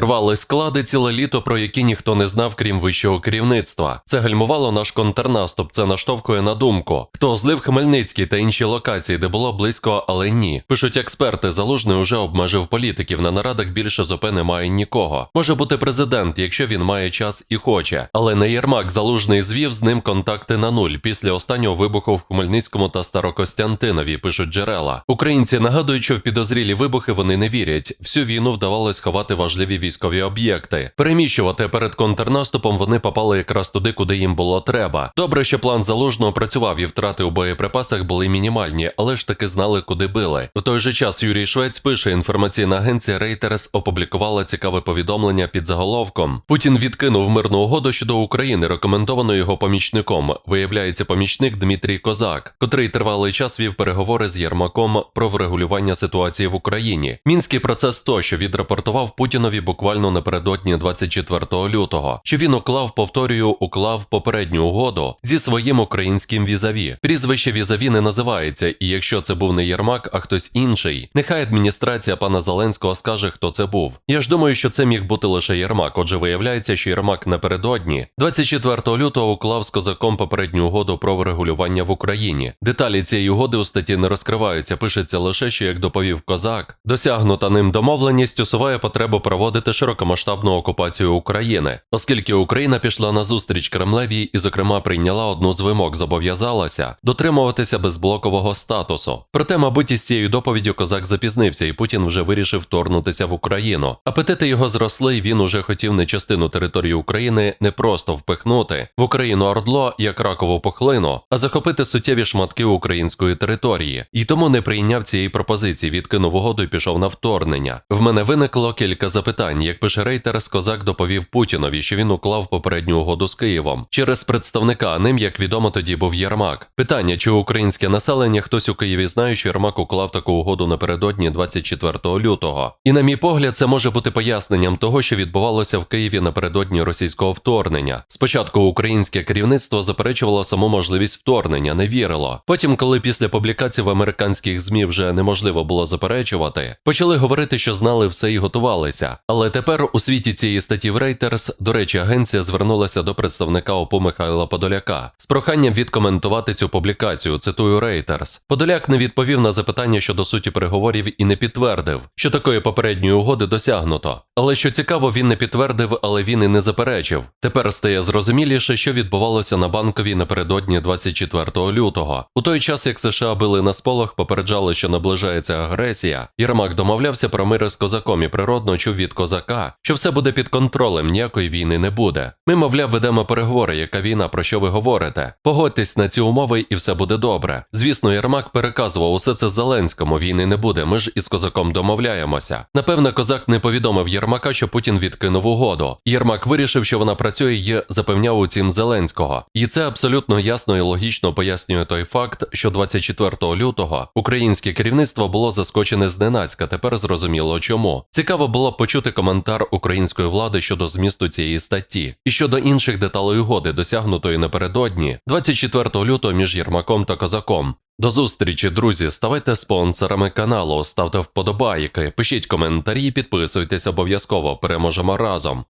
Рвали склади ціле літо, про які ніхто не знав, крім вищого керівництва. Це гальмувало наш контрнаступ. Це наштовхує на думку. Хто злив Хмельницький та інші локації, де було близько, але ні. Пишуть експерти, залужний уже обмежив політиків. На нарадах більше з немає нікого. Може бути президент, якщо він має час і хоче. Але не Єрмак залужний звів з ним контакти на нуль після останнього вибуху в Хмельницькому та Старокостянтинові. Пишуть джерела. Українці нагадують, що в підозрілі вибухи вони не вірять. Всю війну вдавалось ховати важливі військові об'єкти. Переміщувати перед контрнаступом вони попали якраз туди, куди їм було треба. Добре, що план залужного працював і втрати у боєприпасах були мінімальні, але ж таки знали, куди били. В той же час Юрій Швець пише, інформаційна агенція Reuters опублікувала цікаве повідомлення під заголовком. Путін відкинув мирну угоду щодо України, рекомендовану його помічником. Виявляється, помічник Дмитрій Козак, котрий тривалий час вів переговори з Єрмаком про врегулювання ситуації в Україні. Мінський процес тощо відрапортував Путінові буквально напередодні 24 лютого, що він уклав, повторюю, уклав попередню угоду зі своїм українським візаві. Прізвище візаві не називається, і якщо це був не Єрмак, а хтось інший, нехай адміністрація пана Зеленського скаже, хто це був. Я ж думаю, що це міг бути лише Єрмак. Отже, виявляється, що Єрмак напередодні 24 лютого уклав з козаком попередню угоду про врегулювання в Україні. Деталі цієї угоди у статті не розкриваються. Пишеться лише, що як доповів козак, досягнута ним домовленість усуває потребу проводити широкомасштабну окупацію України, оскільки Україна пішла на зустріч Кремлеві і, зокрема, прийняла одну з вимог, зобов'язалася дотримуватися безблокового статусу. Проте, мабуть, із цією доповіддю козак запізнився, і Путін вже вирішив вторгнутися в Україну. Апетити його зросли, і він уже хотів не частину території України не просто впихнути в Україну ордло як ракову пухлину, а захопити суттєві шматки української території. І тому не прийняв цієї пропозиції, відкинув угоду і пішов на вторгнення. В мене виникло кілька запитань. Як пише Рейтерс, козак доповів Путінові, що він уклав попередню угоду з Києвом через представника. Ним, як відомо, тоді був Єрмак. Питання, чи українське населення хтось у Києві знає, що Єрмак уклав таку угоду напередодні 24 лютого. І на мій погляд, це може бути поясненням того, що відбувалося в Києві напередодні російського вторгнення. Спочатку українське керівництво заперечувало саму можливість вторгнення, не вірило. Потім, коли після публікацій в американських змі вже неможливо було заперечувати, почали говорити, що знали все і готувалися. Але тепер у світі цієї статті в Reuters, до речі, агенція звернулася до представника ОПУ Михайла Подоляка з проханням відкоментувати цю публікацію. Цитую Reuters. Подоляк не відповів на запитання щодо суті переговорів і не підтвердив, що такої попередньої угоди досягнуто. Але що цікаво, він не підтвердив, але він і не заперечив. Тепер стає зрозуміліше, що відбувалося на банковій напередодні 24 лютого. У той час, як США били на сполох, попереджали, що наближається агресія. Єрмак домовлявся про мир з козаком і природно чув від козака, що все буде під контролем, ніякої війни не буде. Ми, мовляв, ведемо переговори, яка війна, про що ви говорите? Погодьтесь на ці умови, і все буде добре. Звісно, Єрмак переказував усе це Зеленському. Війни не буде. Ми ж із козаком домовляємося. Напевне, козак не повідомив Єрмака, що Путін відкинув угоду. Єрмак вирішив, що вона працює і запевняв у цім Зеленського. І це абсолютно ясно і логічно пояснює той факт, що 24 лютого українське керівництво було заскочене зненацька. Тепер зрозуміло чому. Цікаво було б почути коментар української влади щодо змісту цієї статті і щодо інших деталей угоди, досягнутої напередодні 24 лютого між Єрмаком та Козаком. До зустрічі, друзі. Ставайте спонсорами каналу, ставте вподобайки, пишіть коментарі, підписуйтесь обов'язково. Переможемо разом.